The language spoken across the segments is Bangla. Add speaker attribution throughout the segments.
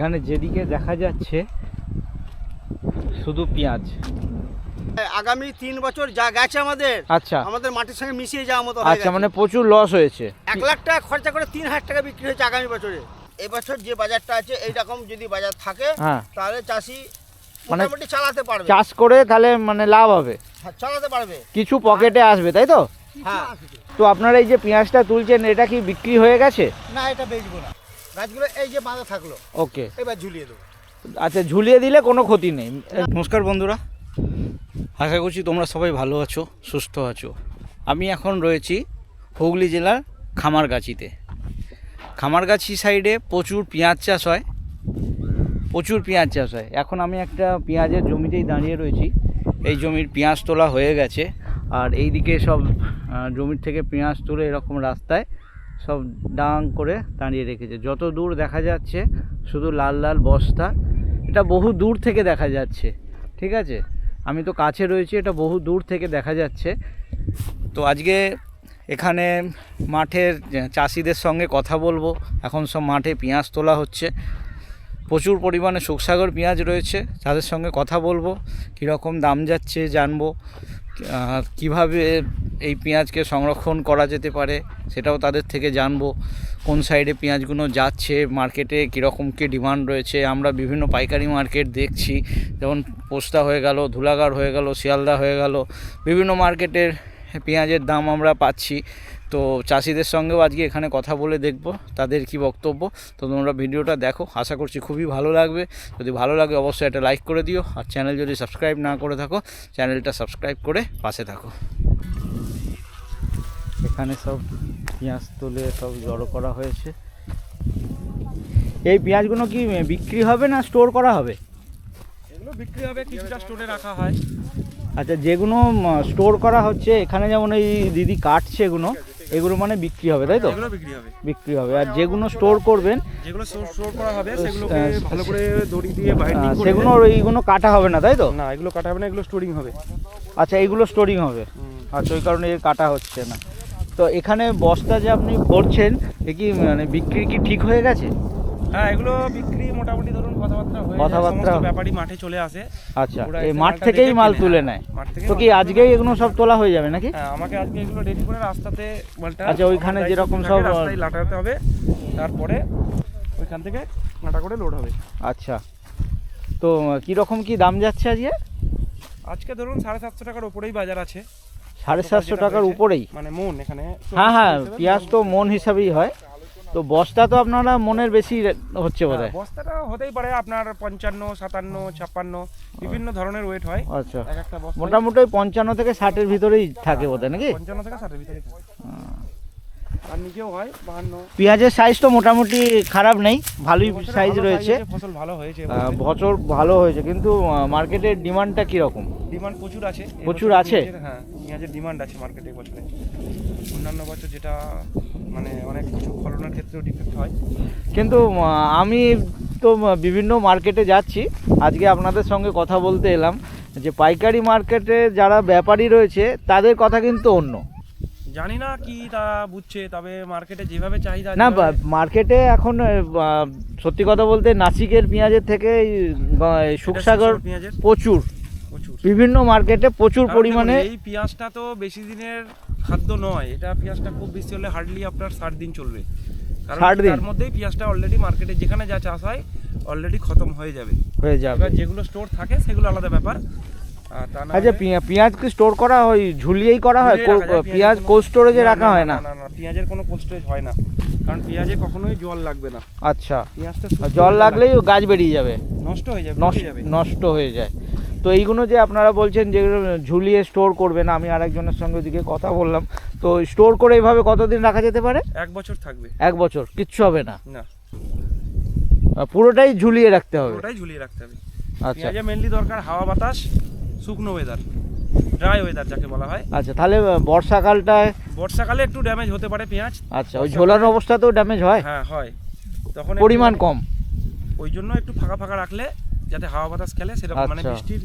Speaker 1: এখানে যেদিকে দেখা যাচ্ছে শুধু পেঁয়াজ।
Speaker 2: আগামী তিন বছর যা গেছে আমাদের
Speaker 1: আচ্ছা।
Speaker 2: আমাদের মাটির সঙ্গে মিশিয়ে যাওয়ার মতো
Speaker 1: আচ্ছা মানে প্রচুর লস হয়েছে।
Speaker 2: এক লাখ টাকা খরচা করে তিন হাজার টাকা বিক্রি হয়েছে আগামী বছরে। এবছর যে বাজারটা আছে এইরকম যদি বাজার থাকে
Speaker 1: হ্যাঁ।
Speaker 2: তাহলে চাষি
Speaker 1: মানে
Speaker 2: মোটামুটি চালাতে পারবে।
Speaker 1: চাষ করে তাহলে মানে লাভ হবে।
Speaker 2: হ্যাঁ, চালাতে পারবে।
Speaker 1: কিছু পকেটে আসবে তাই তো?
Speaker 2: হ্যাঁ।
Speaker 1: তো আপনারা এই যে পেঁয়াজটা তুলছেন এটা কি বিক্রি হয়ে গেছে?
Speaker 2: না এটা বেচবো না। গাছগুলো এই যে বাঁধা থাকল
Speaker 1: ওকে।
Speaker 2: এবার ঝুলিয়ে দেবো।
Speaker 1: আচ্ছা ঝুলিয়ে দিলে কোনো ক্ষতি নেই। নমস্কার বন্ধুরা। আশা করছি তোমরা সবাই ভালো আছো সুস্থ আছো। আমি এখন রয়েছি হুগলি জেলার খামারগাছিতে। খামারগাছি সাইডে প্রচুর পেঁয়াজ চাষ হয়। প্রচুর পেঁয়াজ চাষ হয়। এখন আমি একটা পেঁয়াজের জমিতেই দাঁড়িয়ে রয়েছি। এই জমির পেঁয়াজ তোলা হয়ে গেছে। আর এইদিকে সব জমির থেকে পেঁয়াজ তুলে এরকম রাস্তায় সব ডাং করে দাঁড়িয়ে রেখেছে। যত দূর দেখা যাচ্ছে, শুধু লাল লাল বস্তা, এটা বহু দূর থেকে দেখা যাচ্ছে, ঠিক আছে? আমি তো কাছে রয়েছি, এটা বহু দূর থেকে দেখা যাচ্ছে। তো আজকে এখানে মাঠের চাষিদের সঙ্গে কথা বলব। এখন সব মাঠে পেঁয়াজ তোলা হচ্ছে। প্রচুর পরিমাণে সুখসাগর পেঁয়াজ রয়েছে, তাদের সঙ্গে কথা বলব। কীরকম দাম যাচ্ছে জানব। কীভাবে এই পেঁয়াজকে সংরক্ষণ করা যেতে পারে সেটাও তাদের থেকে জানব। কোন সাইডে পেঁয়াজগুলো যাচ্ছে, মার্কেটে কীরকম কী ডিমান্ড রয়েছে? আমরা বিভিন্ন পাইকারি মার্কেট দেখছি, যেমন পোস্তা হয়ে গেল ধুলাগাড় হয়ে গেল, শিয়ালদা হয়ে গেল, বিভিন্ন মার্কেটের পেঁয়াজের দাম আমরা পাচ্ছি। তো চাষিদের সঙ্গেও আজকে এখানে কথা বলে দেখব তাদের কি বক্তব্য। তো তোমরা ভিডিওটা দেখো আশা করছি খুবই ভালো লাগবে। যদি ভালো লাগে অবশ্যই একটা লাইক করে দিও আর চ্যানেল যদি সাবস্ক্রাইব না করে থাকো চ্যানেলটা সাবস্ক্রাইব করে পাশে থাকো। এখানে সব পেঁয়াজ তুলে সব জড়ো করা হয়েছে। এই পেঁয়াজগুলো কি বিক্রি হবে না স্টোর করা হবে?
Speaker 3: এগুলো বিক্রি হবে কিছুটা স্টোরে রাখা হয়।
Speaker 1: আচ্ছা যেগুলো স্টোর করা হচ্ছে এখানে যেমন এই দিদি কাটছে এগুলো এগুলো মানে বিক্রি হবে তাই তো?
Speaker 3: এগুলো বিক্রি হবে।
Speaker 1: বিক্রি হবে আর যেগুলো স্টোর করবেন
Speaker 3: যেগুলো স্টোর করা হবে সেগুলোকে ভালো করে দড়ি দিয়ে বাইন্ডিং করে
Speaker 1: সেগুলো এইগুলো কাটা হবে না তাই তো?
Speaker 3: না এগুলো কাটা হবে না এগুলো স্টোরিং হবে।
Speaker 1: আচ্ছা এগুলো স্টোরিং হবে। আচ্ছা ওই কারণে এর কাটা হচ্ছে না। তো এখানে বস্তা যে আপনি করছেন এ কি মানে বিক্রি কি ঠিক হয়ে গেছে?
Speaker 3: হ্যাঁ এগুলো বিক্রি মোটামুটি ধরুন কথাবার্তা হয়ে
Speaker 1: কথাবার্তা-
Speaker 3: সমস্ত ব্যাপারী মাঠে চলে আসে।
Speaker 1: আচ্ছা এই মাঠ থেকেই মাল তুলে
Speaker 3: নেয়।
Speaker 1: নেয়
Speaker 3: মাঠ থেকে
Speaker 1: তো কি আজকেই এগুলো সব তোলা হয়ে যাবে নাকি?
Speaker 3: হ্যাঁ আমাকে আজকে এগুলো রেডি করে রাস্তাতে মালটা
Speaker 1: আচ্ছা, ওইখানে যেরকম সব-
Speaker 3: রাস্তায় লাটাতে হবে। তারপরে ওইখান থেকে লাটা করে লোড হবে।
Speaker 1: আচ্ছা তো কীরকম কি দাম যাচ্ছে আজকে?
Speaker 3: আজকে ধরুন সাড়ে সাতশো টাকার উপরেই বাজার আছে।
Speaker 1: সাড়ে সাতশো টাকার উপরেই?
Speaker 3: মানে মন এখানে
Speaker 1: হ্যাঁ হ্যাঁ পেঁয়াজ তো মন হিসাবেই হয়। তো বস্তা তো আপনারা মনের বেশি হচ্ছে বোধ
Speaker 3: হয় বস্তাটা হতেই পারে আপনার পঞ্চান্ন সাতান্ন ছাপ্পান্ন বিভিন্ন ধরনের ওয়েট হয়।
Speaker 1: আচ্ছা।
Speaker 3: এক একটা বস্তা
Speaker 1: মোটামুটি ওই পঞ্চান্ন থেকে ষাটের ভিতরেই থাকে বোধ হয় নাকি?
Speaker 3: পঞ্চান্ন থেকে ষাটের ভিতরে থাকে। আর নিচেও হয় বাহান্ন।
Speaker 1: পেঁয়াজের সাইজ তো মোটামুটি খারাপ নেই ভালোই সাইজ রয়েছে।
Speaker 3: ফসল ভালো হয়েছে
Speaker 1: বছর ভালো হয়েছে কিন্তু মার্কেটের ডিমান্ডটা কীরকম?
Speaker 3: ডিমান্ড প্রচুর আছে।
Speaker 1: প্রচুর আছে?
Speaker 3: হ্যাঁ পেঁয়াজের ডিমান্ড আছে মার্কেটে বছরে। অন্যান্য বছর যেটা মানে অনেক কিছু ফলনের ক্ষেত্রেও ডিফেক্ট হয়।
Speaker 1: কিন্তু আমি তো বিভিন্ন মার্কেটে যাচ্ছি। আজকে আপনাদের সঙ্গে কথা বলতে এলাম যে পাইকারি মার্কেটে যারা ব্যাপারী রয়েছে তাদের কথা কিন্তু অন্য।
Speaker 3: জানি না কি তারা বুঝছে তবে মার্কেটে যেভাবে চাহিদা
Speaker 1: না মার্কেটে এখন সত্যি কথা বলতে নাসিকের পেঁয়াজের থেকে সুখসাগর
Speaker 3: পেঁয়াজের?
Speaker 1: প্রচুর।
Speaker 3: প্রচুর।
Speaker 1: বিভিন্ন মার্কেটে প্রচুর পরিমাণে
Speaker 3: এই পেঁয়াজটা তো বেশি দিনের খাদ্য নয় এটা পেঁয়াজটা খুব বেশি হলে হার্ডলি আপনার ষাট দিন চলবে। কারণ
Speaker 1: 60 দিন?
Speaker 3: তার মধ্যেই পেঁয়াজটা অলরেডি মার্কেটে যেখানে যা চাষ হয় অলরেডি খতম হয়ে যাবে।
Speaker 1: হয়ে যাবে।
Speaker 3: যেগুলো স্টোর থাকে সেগুলো আলাদা ব্যাপার।
Speaker 1: আচ্ছা পেঁয়াজ কি স্টোর করা হয় ঝুলিয়েই করা হয়? পেঁয়াজ কোল্ড স্টোরেজে রাখা হয় না
Speaker 3: না? না পেঁয়াজের কোনো কোল্ড স্টোরেজ হয় না। কারণ পেঁয়াজে কখনোই জল লাগবে না।
Speaker 1: আচ্ছা।
Speaker 3: পেঁয়াজটা
Speaker 1: জল লাগলেই গাছ বেরিয়ে যাবে।
Speaker 3: নষ্ট হয়ে যাবে
Speaker 1: নষ্ট হয়ে যায়। তো এইগুলো যে আপনারা বলছেন যেগুলো ঝুলিয়ে স্টোর করবেন আমি আরেকজনের সঙ্গে ওদিকে কথা বললাম। তো স্টোর করে এইভাবে কতদিন রাখা যেতে পারে?
Speaker 3: এক বছর থাকবে।
Speaker 1: এক বছর কিচ্ছু হবে না?
Speaker 3: না।
Speaker 1: পুরোটাই ঝুলিয়ে রাখতে হবে।
Speaker 3: ওটাই ঝুলিয়ে রাখতে হবে।
Speaker 1: আচ্ছা।
Speaker 3: মেনলি দরকার হাওয়া বাতাস শুকনো ওয়েদার ড্রাই ওয়েদার যাকে বলা হয়।
Speaker 1: আচ্ছা তাহলে বর্ষাকালটায়
Speaker 3: বর্ষাকালে একটু ড্যামেজ হতে পারে পেঁয়াজ।
Speaker 1: আচ্ছা ওই ঝোলানো অবস্থাতেও ড্যামেজ হয়?
Speaker 3: হ্যাঁ হয়। তখন
Speaker 1: পরিমাণ কম।
Speaker 3: ওই জন্য একটু ফাঁকা ফাঁকা রাখলে যাতে হাওয়া বাতাস খেলে সেরকম মানে
Speaker 1: আচ্ছা।
Speaker 3: বৃষ্টির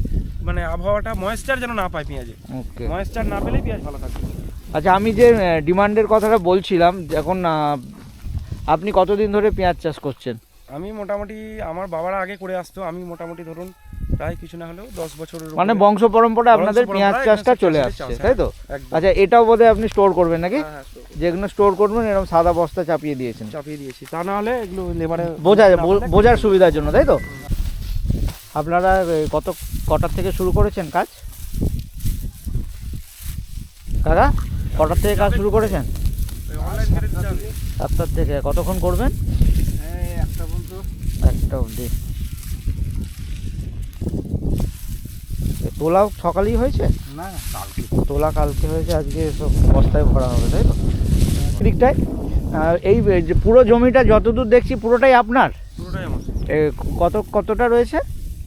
Speaker 3: মানে আবহাওয়াটা ময়েশ্চার যেন না পায় পেঁয়াজে।
Speaker 1: ওকে।
Speaker 3: ময়েশ্চার না পেলেই পেঁয়াজ ভালো থাকবে।
Speaker 1: আচ্ছা আমি যে ডিমান্ডের কথাটা বলছিলাম এখন আপনি কতদিন ধরে পেঁয়াজ চাষ করছেন?
Speaker 3: আমি মোটামুটি আমার বাবারা আগে করে আসতো আমি মোটামুটি ধরুন প্রায় কিছু না হলেও দশ বছরের
Speaker 1: মানে বংশ পরম্পরা আপনাদের পেঁয়াজ চাষটা চলে আসছে তাই তো? আচ্ছা এটাও বোধহয় আপনি স্টোর করবেন নাকি?
Speaker 3: হ্যাঁ, হ্যাঁ,
Speaker 1: যেগুলো স্টোর করবেন এরকম সাদা বস্তা চাপিয়ে দিয়েছেন।
Speaker 3: চাপিয়ে দিয়েছি। তা না হলে এগুলো লেবারে
Speaker 1: বোঝা বো- বোঝার সুবিধার জন্য তাই তো? আপনারা কত কটার থেকে শুরু করেছেন কাজ? কাকা কটার থেকে কাজ শুরু করেছেন? সাতটার থেকে কতক্ষণ করবেন?
Speaker 2: একটা
Speaker 1: অবধি। এ, তোলাও সকালেই হয়েছে?
Speaker 2: না কালকে।
Speaker 1: তোলা কালকে হয়েছে আজকে সব বস্তায় ভরা হবে তাই তো? দিকটায় আর এই যে পুরো জমিটা যতদূর দেখছি পুরোটাই আপনার?
Speaker 3: পুরোটাই আমার।
Speaker 1: এ, কত কতটা রয়েছে?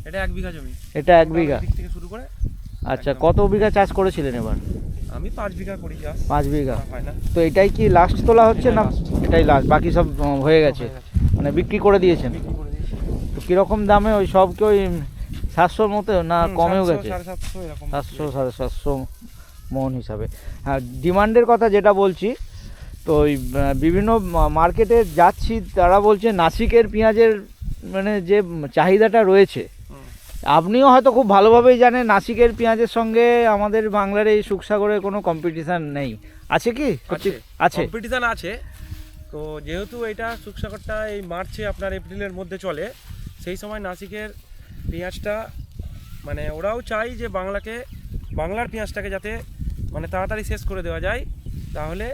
Speaker 3: এটা এক বিঘা জমি।
Speaker 1: এটা এক বিঘা।
Speaker 3: দিক থেকে শুরু করে
Speaker 1: আচ্ছা কত বিঘা চাষ করেছিলেন এবার?
Speaker 3: আমি পাঁচ বিঘা করি চাষ
Speaker 1: পাঁচ বিঘা।
Speaker 3: হয় না।
Speaker 1: তো এটাই কি লাস্ট তোলা হচ্ছে না এটাই লাস্ট বাকি সব উম, হয়ে গেছে? মানে বিক্রি করে দিয়েছেন?
Speaker 3: বিক্রি করে দিয়েছি।
Speaker 1: তো কীরকম দামে ওই সব কি ওই সাতশোর মতো না কমেও গেছে?
Speaker 3: সাতশো
Speaker 1: সাড়ে সাতশো মন হিসাবে। হ্যাঁ ডিমান্ডের কথা যেটা বলছি তো ওই বিভিন্ন মার্কেটে যাচ্ছি তারা বলছে নাসিকের পেঁয়াজের মানে যে চাহিদাটা রয়েছে আপনিও হয়তো খুব ভালোভাবেই জানেন নাসিকের পেঁয়াজের সঙ্গে আমাদের বাংলার এই সুখসাগরের কোনো কম্পিটিশান নেই। আছে কি?
Speaker 3: আছে। কম্পিটিশন আছে। তো যেহেতু এটা সুখসাগরটা এই মার্চে আপনার এপ্রিলের মধ্যে চলে সেই সময় নাসিকের পেঁয়াজটা মানে ওরাও চাই যে বাংলাকে বাংলার পেঁয়াজটাকে যাতে মানে তাড়াতাড়ি শেষ করে দেওয়া যায় তাহলে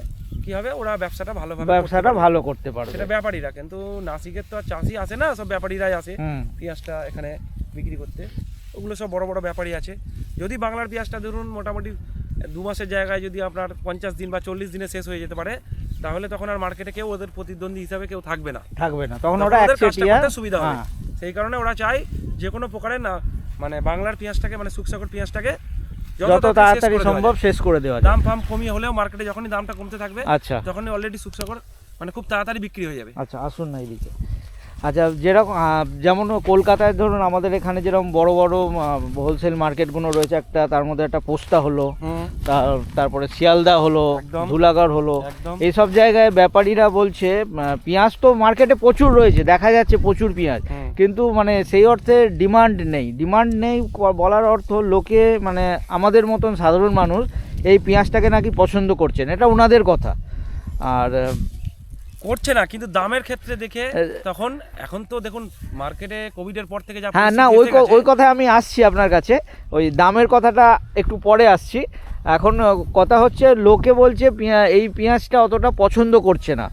Speaker 3: কি হবে ওরা ব্যবসাটা ভালোভাবে করতে
Speaker 1: ব্যবসাটা ভালো করতে পারবে।
Speaker 3: সেটা ব্যাপারীরা কিন্তু নাসিকের তো আর চাষি আসে না সব ব্যাপারীরাই আসে পেঁয়াজটা এখানে বিক্রি করতে। ওগুলো সব বড় বড় ব্যাপারই আছে। যদি বাংলার পেঁয়াজটা ধরুন মোটামুটি দু মাসের জায়গায় যদি আপনার পঞ্চাশ দিন বা চল্লিশ দিনে শেষ হয়ে যেতে পারে তাহলে তখন আর মার্কেটে কেউ ওদের প্রতিদ্বন্দ্বী হিসাবে কেউ থাকবে না।
Speaker 1: থাকবে না। তখন ওটা
Speaker 3: সুবিধা হবে।
Speaker 1: হ্যাঁ।
Speaker 3: সেই কারণে ওরা চায় যে কোনো প্রকারের না মানে বাংলার পেঁয়াজটাকে মানে সুখসাগর পেঁয়াজটাকে
Speaker 1: যত তাড়াতাড়ি সম্ভব শেষ করে দেওয়া
Speaker 3: দাম ফাম কমিয়ে হলেও মার্কেটে যখনই দামটা কমতে থাকবে
Speaker 1: আচ্ছা।
Speaker 3: তখনই অলরেডি সুখসাগর মানে খুব তাড়াতাড়ি বিক্রি হয়ে যাবে।
Speaker 1: আচ্ছা আসুন না এইদিকে আচ্ছা যেরকম যেমন কলকাতায় ধরুন আমাদের এখানে যেরকম বড় বড় হোলসেল মার্কেটগুলো রয়েছে একটা তার মধ্যে একটা পোস্তা হলো তার তারপরে শিয়ালদা হলো। ধুলাগড় হলো এইসব জায়গায় ব্যাপারীরা বলছে পেঁয়াজ তো মার্কেটে প্রচুর রয়েছে দেখা যাচ্ছে প্রচুর পেঁয়াজ। কিন্তু মানে সেই অর্থে ডিমান্ড নেই ডিমান্ড নেই বলার অর্থ লোকে মানে আমাদের মতন সাধারণ মানুষ এই পেঁয়াজটাকে নাকি পছন্দ করছেন এটা ওনাদের কথা। আর
Speaker 3: করছে না কিন্তু দামের ক্ষেত্রে দেখে তখন এখন তো দেখুন মার্কেটে কোভিডের পর থেকে যা
Speaker 1: হ্যাঁ না ওই ওই কথায় আমি আসছি আপনার কাছে। ওই দামের কথাটা একটু পরে আসছি। এখন কথা হচ্ছে লোকে বলছে এই পেঁয়াজটা অতটা পছন্দ করছে না।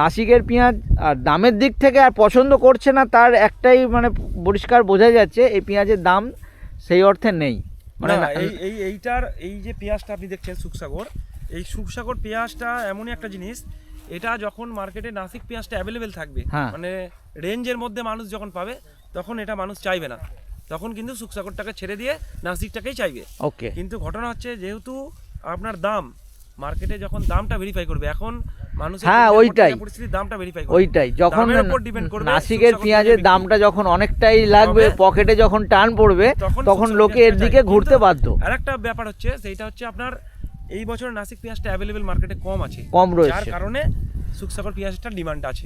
Speaker 1: নাসিকের পেঁয়াজ আর দামের দিক থেকে আর পছন্দ করছে না তার একটাই মানে পরিষ্কার বোঝা যাচ্ছে এই পেঁয়াজের দাম সেই অর্থে নেই। মানে
Speaker 3: এই এইটার এই যে পেঁয়াজটা আপনি দেখছেন সুখসাগর এই সুখসাগর পেঁয়াজটা এমনই একটা জিনিস এটা যখন মার্কেটে নাসিক পেঁয়াজটা অ্যাভেলেবেল থাকবে
Speaker 1: হ্যাঁ।
Speaker 3: মানে রেঞ্জের মধ্যে মানুষ যখন পাবে তখন এটা মানুষ চাইবে না। তখন কিন্তু সুখসাগরটাকে ছেড়ে দিয়ে নাসিকটাকেই চাইবে।
Speaker 1: ওকে।
Speaker 3: কিন্তু ঘটনা হচ্ছে যেহেতু আপনার দাম মার্কেটে যখন দামটা ভেরিফাই করবে এখন মানুষ
Speaker 1: হ্যাঁ, ওইটাই।
Speaker 3: পরিস্থিতির দামটা ভেরিফাই করবে।
Speaker 1: ওইটাই যখন নাসিকের পেঁয়াজের দামটা যখন অনেকটাই লাগবে পকেটে যখন টান পড়বে
Speaker 3: তখন
Speaker 1: লোকে এর দিকে ঘুরতে বাধ্য।
Speaker 3: আরেকটা ব্যাপার হচ্ছে সেইটা হচ্ছে আপনার এই বছর নাসিক পেঁয়াজটা অ্যাভেলেবেল মার্কেটে কম আছে।
Speaker 1: কম রয়েছে।
Speaker 3: যার কারণে সুখসাগর পেঁয়াজটার ডিমান্ড আছে।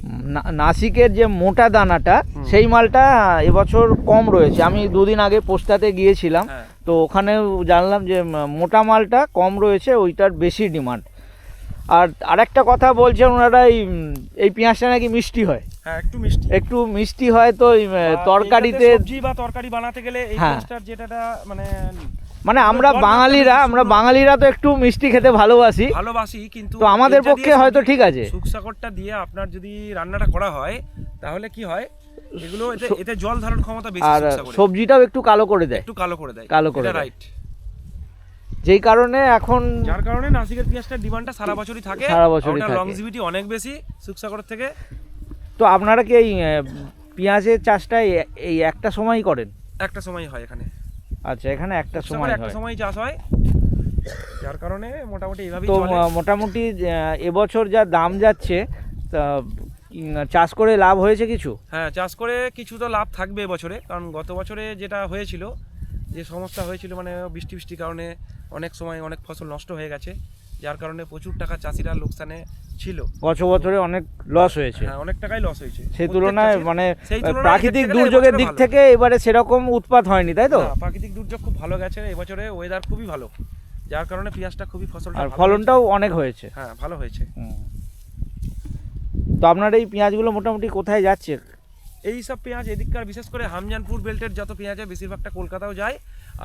Speaker 1: নাসিকের যে মোটা দানাটা সেই মালটা এবছর কম রয়েছে। আমি দুদিন আগে পোস্টাতে গিয়েছিলাম
Speaker 3: হ্যাঁ।
Speaker 1: তো ওখানে জানলাম যে মোটা মালটা কম রয়েছে ওইটার বেশি ডিমান্ড আর আরেকটা কথা বলছেন ওনারা এই এই পেঁয়াজটা নাকি মিষ্টি হয়?
Speaker 3: হ্যাঁ একটু মিষ্টি।
Speaker 1: একটু মিষ্টি হয় তো তরকারিতে
Speaker 3: সবজি বা তরকারি বানাতে গেলে এই
Speaker 1: হ্যাঁ।
Speaker 3: পেঁয়াজটার যেটা মানে
Speaker 1: মানে আমরা বাঙালিরা আমরা বাঙালিরা তো একটু মিষ্টি খেতে ভালোবাসি।
Speaker 3: ভালোবাসি কিন্তু
Speaker 1: তো আমাদের পক্ষে হয়তো ঠিক আছে।
Speaker 3: সুখসাগরটা দিয়ে আপনার যদি রান্নাটা করা হয় তাহলে কি হয়? এগুলো এতে এতে জল ধারণ ক্ষমতা বেশি
Speaker 1: আর সবজিটাও একটু কালো করে দেয়।
Speaker 3: একটু কালো করে দেয়।
Speaker 1: কালো করে।
Speaker 3: রাইট
Speaker 1: যেই কারণে এখন
Speaker 3: যার কারণে নাসিকের পেঁয়াজটার ডিমান্ডটা সারা বছরই থাকে।
Speaker 1: সারা বছরই থাকে।
Speaker 3: লংজিভিটি অনেক বেশি সুখসাগর থেকে।
Speaker 1: তো আপনারা কি এই পেঁয়াজের চাষটা এই- এই একটা সময়ই করেন?
Speaker 3: একটা সময় হয় এখানে।
Speaker 1: আচ্ছা এখানে একটা সময়
Speaker 3: একটা সময় চাষ হয়। যার কারণে মোটামুটি এইভাবেই
Speaker 1: তো মোটামুটি এবছর যা দাম যাচ্ছে তা চাষ করে লাভ হয়েছে কিছু?
Speaker 3: হ্যাঁ চাষ করে কিছু তো লাভ থাকবে এবছরে কারণ গত বছরে যেটা হয়েছিল যে সমস্যা হয়েছিল মানে বৃষ্টি বৃষ্টির কারণে অনেক সময় অনেক ফসল নষ্ট হয়ে গেছে। যার কারণে প্রচুর টাকা চাষিরা লোকসানে ছিল।
Speaker 1: গত বছরে অনেক লস হয়েছে।
Speaker 3: হ্যাঁ অনেক টাকাই লস হয়েছে।
Speaker 1: সেই তুলনায় মানে প্রাকৃতিক দুর্যোগের দিক থেকে এবারে সেরকম উৎপাত হয়নি তাই তো?
Speaker 3: প্রাকৃতিক দুর্যোগ খুব ভালো গেছে। এবছরে ওয়েদার খুবই ভালো। যার কারণে পেঁয়াজটা খুবই ফসলটা
Speaker 1: আর ফলনটাও অনেক হয়েছে।
Speaker 3: হয়েছে। হ্যাঁ ভালো হয়েছে।
Speaker 1: তো আপনার এই পেঁয়াজগুলো মোটামুটি কোথায় যাচ্ছে?
Speaker 3: এই সব পেঁয়াজ এদিককার বিশেষ করে হামজানপুর বেল্টের যত পেঁয়াজ হয় বেশিরভাগটা কলকাতাও যায়।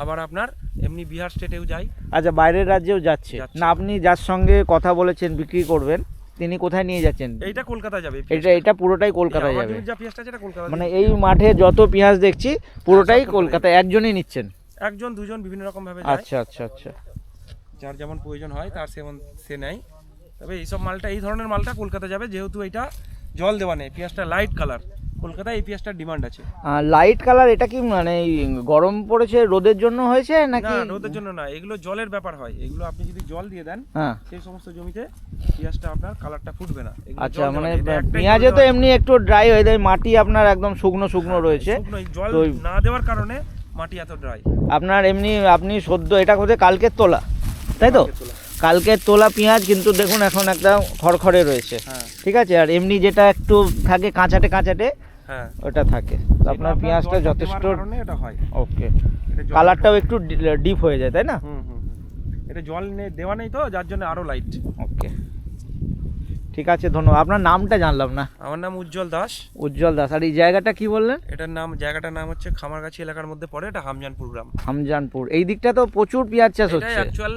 Speaker 3: আবার আপনার এমনি বিহার স্টেটেও যায়
Speaker 1: আচ্ছা বাইরের রাজ্যেও যাচ্ছে। না আপনি যার সঙ্গে কথা বলেছেন বিক্রি করবেন তিনি কোথায় নিয়ে যাচ্ছেন?
Speaker 3: এইটা কলকাতা যাবে
Speaker 1: এটা এটা পুরোটাই কলকাতায়
Speaker 3: আমার
Speaker 1: যাবে।
Speaker 3: কলকাতা
Speaker 1: মানে এই মাঠে যত পেঁয়াজ দেখছি পুরোটাই
Speaker 3: সব
Speaker 1: কলকাতায় একজনই নিচ্ছেন?
Speaker 3: একজন দুজন বিভিন্ন রকম ভাবে যায়।
Speaker 1: আচ্ছা আচ্ছা আচ্ছা।
Speaker 3: যার যেমন প্রয়োজন হয় তার সেমন সে নেয়। তবে এইসব মালটা এই ধরনের মালটা কলকাতা যাবে যেহেতু এটা জল দেওয়া নেই পেঁয়াজটা লাইট কালার কলকাতায় এই পেঁয়াজটার ডিমান্ড আছে।
Speaker 1: লাইট কালার এটা কি মানে গরম পড়েছে রোদের জন্য হয়েছে
Speaker 3: না
Speaker 1: নাকি
Speaker 3: রোদের জন্য না এগুলো জলের ব্যাপার হয়। এগুলো আপনি যদি জল দিয়ে দেন
Speaker 1: হ্যাঁ।
Speaker 3: সেই সমস্ত জমিতে পেঁয়াজটা আপনার কালারটা ফুটবে না।
Speaker 1: আচ্ছা মানে পেঁয়াজে তো এমনি একটু ড্রাই হয়ে যায় মাটি আপনার একদম শুকনো শুকনো রয়েছে।
Speaker 3: জল না দেওয়ার কারণে মাটি এত ড্রাই
Speaker 1: আপনার এমনি আপনি সদ্য এটা কোথায় কালকের তোলা তাই তো। কালকের তোলা পেঁয়াজ কিন্তু দেখুন এখন একটা খড়খড়ে রয়েছে।
Speaker 3: হ্যাঁ।
Speaker 1: ঠিক আছে? আর এমনি যেটা একটু থাকে কাঁচাটে কাঁচাটে
Speaker 3: হ্যাঁ।
Speaker 1: ওটা থাকে। আপনার পেঁয়াজটা যথেষ্ট
Speaker 3: এটা হয়।
Speaker 1: ওকে। কালারটাও একটু ডিপ হয়ে যায় তাই না?
Speaker 3: হুম হুম হুম। এটা জল দেওয়া নেই তো যার জন্য আরও লাইট
Speaker 1: ওকে। ঠিক আছে ধন্যবাদ। আপনার নামটা জানলাম না।
Speaker 3: আমার নাম উজ্জ্বল দাস।
Speaker 1: উজ্জ্বল দাস। আর এই জায়গাটা কি বললেন?
Speaker 3: এটার নাম জায়গাটার নাম হচ্ছে খামারগাছি এলাকার মধ্যে পড়ে এটা হামজানপুর গ্রাম।
Speaker 1: হামজানপুর। এই দিকটা তো প্রচুর পেঁয়াজ চাষ হচ্ছে।
Speaker 3: এটা অ্যাকচুয়াল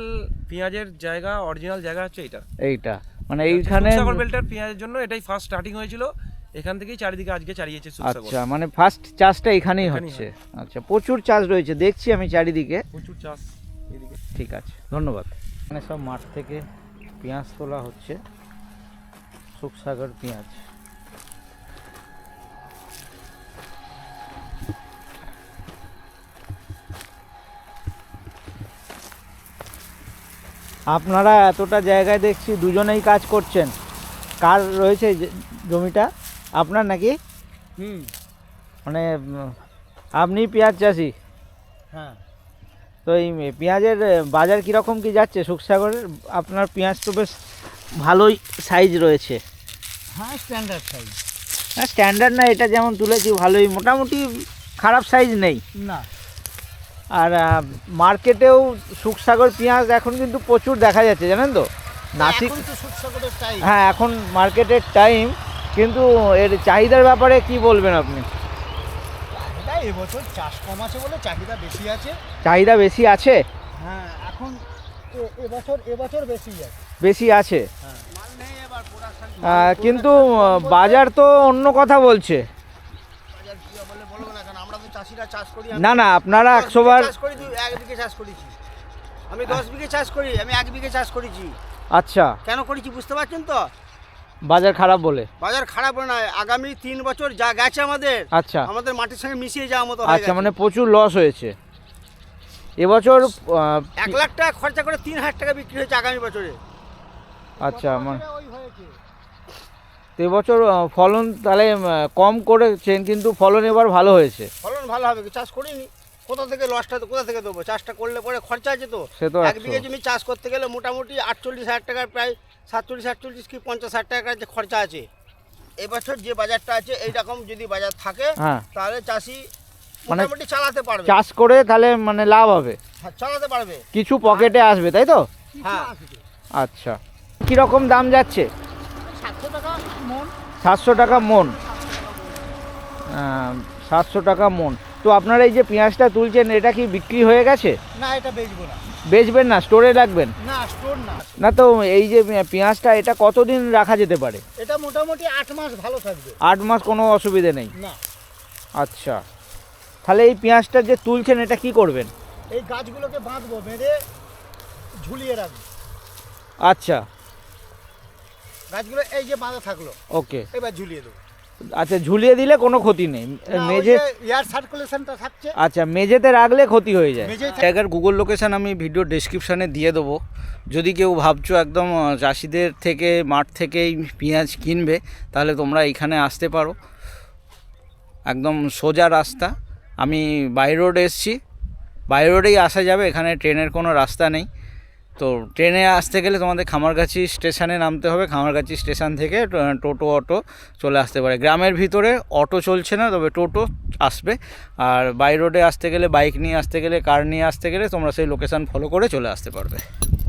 Speaker 3: পেঁয়াজের জায়গা অরিজিনাল জায়গা হচ্ছে এটা
Speaker 1: এইটা। মানে এইখানে
Speaker 3: বেল্টের পেঁয়াজের জন্য এটাই ফার্স্ট স্টার্টিং হয়েছিল। এখান থেকেই চারিদিকে আজকে চারিয়েছে
Speaker 1: আচ্ছা মানে ফার্স্ট চাষটা এখানেই
Speaker 3: এখানেই
Speaker 1: হচ্ছে। আচ্ছা প্রচুর চাষ রয়েছে দেখছি আমি চারিদিকে।
Speaker 3: প্রচুর চাষ এদিকে।
Speaker 1: ঠিক আছে ধন্যবাদ। এখানে সব মাঠ থেকে পেঁয়াজ তোলা হচ্ছে সুখসাগর পেঁয়াজ। আপনারা এতটা জায়গায় দেখছি দুজনেই কাজ করছেন। কার রয়েছে জমিটা? আপনার নাকি?
Speaker 2: হুম।
Speaker 1: মানে আপনি পেঁয়াজ চাষি?
Speaker 2: হ্যাঁ।
Speaker 1: তো এই পেঁয়াজের বাজার কীরকম কি যাচ্ছে? সুখসাগরের আপনার পেঁয়াজ তো বেশ ভালোই সাইজ রয়েছে।
Speaker 2: হ্যাঁ স্ট্যান্ডার্ড সাইজ
Speaker 1: হ্যাঁ স্ট্যান্ডার্ড না এটা যেমন তুলেছি ভালোই মোটামুটি খারাপ সাইজ নেই।
Speaker 2: না।
Speaker 1: আর মার্কেটেও সুখসাগর পেঁয়াজ এখন কিন্তু প্রচুর দেখা যাচ্ছে জানেন তো? নাসিক হ্যাঁ এখন মার্কেটের টাইম কিন্তু এর চাহিদার ব্যাপারে কি বলবেন আপনি?
Speaker 2: এবছর চাষ কম আছে বলে চাহিদা বেশি আছে।
Speaker 1: চাহিদা বেশি আছে?
Speaker 2: হ্যাঁ এখন এ- এবছর এবছর বেশি আছে।
Speaker 1: বেশি আছে?
Speaker 2: হ্যাঁ। মাল নেই এবার প্রোডাকশন
Speaker 1: আহ, কিন্তু বাজার তো অন্য কথা বলছে।
Speaker 2: না আমরা চাষিরা চাষ করি
Speaker 1: না না আপনারা একশো বার
Speaker 2: চাষ করি তুই এক বিঘে চাষ করেছি আমি দশ বিঘে চাষ করি আমি এক বিঘে চাষ করেছি।
Speaker 1: আচ্ছা।
Speaker 2: কেন করেছি বুঝতে পারছেন তো?
Speaker 1: বাজার খারাপ বলে?
Speaker 2: বাজার খারাপ না আগামী তিন বছর যা গেছে আমাদের
Speaker 1: আচ্ছা।
Speaker 2: আমাদের মাটির সঙ্গে মিশিয়ে যাওয়ার মতো
Speaker 1: আচ্ছা মানে প্রচুর লস হয়েছে। এবছর
Speaker 2: এক লাখ টাকা খরচা করে তিন হাজার টাকা বিক্রি হয়েছে আগামী বছরে।
Speaker 1: আচ্ছা মানে তো এবছর ফলন তাহলে কম করেছেন কিন্তু ফলন এবার ভালো হয়েছে।
Speaker 2: ফলন ভালো হবে কি চাষ করিনি। কোথা থেকে লসটা কোথা থেকে দেবো? চাষটা করলে পরে খরচা আছে তো।
Speaker 1: সে তো
Speaker 2: এক। বিঘে জমি চাষ করতে গেলে মোটামুটি আটচল্লিশ হাজার টাকার প্রায় সাতচল্লিশ আটচল্লিশ কি পঞ্চাশ হাজার টাকার যে খরচা আছে। এবছর যে বাজারটা আছে এইরকম যদি বাজার থাকে
Speaker 1: হ্যাঁ।
Speaker 2: তাহলে চাষি
Speaker 1: মানে
Speaker 2: মোটামুটি চালাতে পারবে।
Speaker 1: চাষ করে তাহলে মানে লাভ হবে।
Speaker 2: হ্যাঁ, চালাতে পারবে।
Speaker 1: কিছু পকেটে আসবে তাই তো?
Speaker 2: হ্যাঁ।
Speaker 1: আচ্ছা। কীরকম দাম যাচ্ছে?
Speaker 2: মন।
Speaker 1: সাতশো টাকা মন। সাতশো টাকা মন। তো আপনারা এই যে পেঁয়াজটা তুলছেন এটা কি বিক্রি হয়ে গেছে?
Speaker 2: না এটা বেচবো না।
Speaker 1: বেচবেন না স্টোরে রাখবেন?
Speaker 2: না স্টোর না।
Speaker 1: না তো এই যে পেঁয়াজটা এটা কতদিন রাখা যেতে পারে?
Speaker 2: এটা মোটামুটি আট মাস ভালো থাকবে।
Speaker 1: আট মাস কোনো অসুবিধে নেই?
Speaker 2: না।
Speaker 1: আচ্ছা। তাহলে এই পেঁয়াজটা যে তুলছেন এটা কি করবেন?
Speaker 2: এই গাছগুলোকে বাঁধবো বেঁধে ঝুলিয়ে রাখব।
Speaker 1: আচ্ছা।
Speaker 2: গাছগুলো এই যে বাঁধা থাকল
Speaker 1: ওকে।
Speaker 2: এবার ঝুলিয়ে দেবো।
Speaker 1: আচ্ছা ঝুলিয়ে দিলে কোনো ক্ষতি নেই। মেঝে
Speaker 2: এয়ার সার্কুলেশনটা থাকছে।
Speaker 1: আচ্ছা মেঝেতে রাখলে ক্ষতি হয়ে যায়। জায়গার গুগল লোকেশন আমি ভিডিও ডেসক্রিপশানে দিয়ে দেবো। যদি কেউ ভাবছ একদম চাষিদের থেকে মাঠ থেকেই পেঁয়াজ কিনবে তাহলে তোমরা এইখানে আসতে পারো। একদম সোজা রাস্তা। আমি বাই রোড এসছি। বাই রোডেই আসা যাবে এখানে ট্রেনের কোনো রাস্তা নেই। তো ট্রেনে আসতে গেলে তোমাদের খামারগাছি স্টেশনে নামতে হবে। খামারগাছি স্টেশন থেকে টোটো অটো চলে আসতে পারে। গ্রামের ভিতরে অটো চলছে না, তবে টোটো আসবে। আর বাই রোডে আসতে গেলে, বাইক নিয়ে আসতে গেলে, কার নিয়ে আসতে গেলে, তোমরা সেই লোকেশান ফলো করে চলে আসতে পারবে।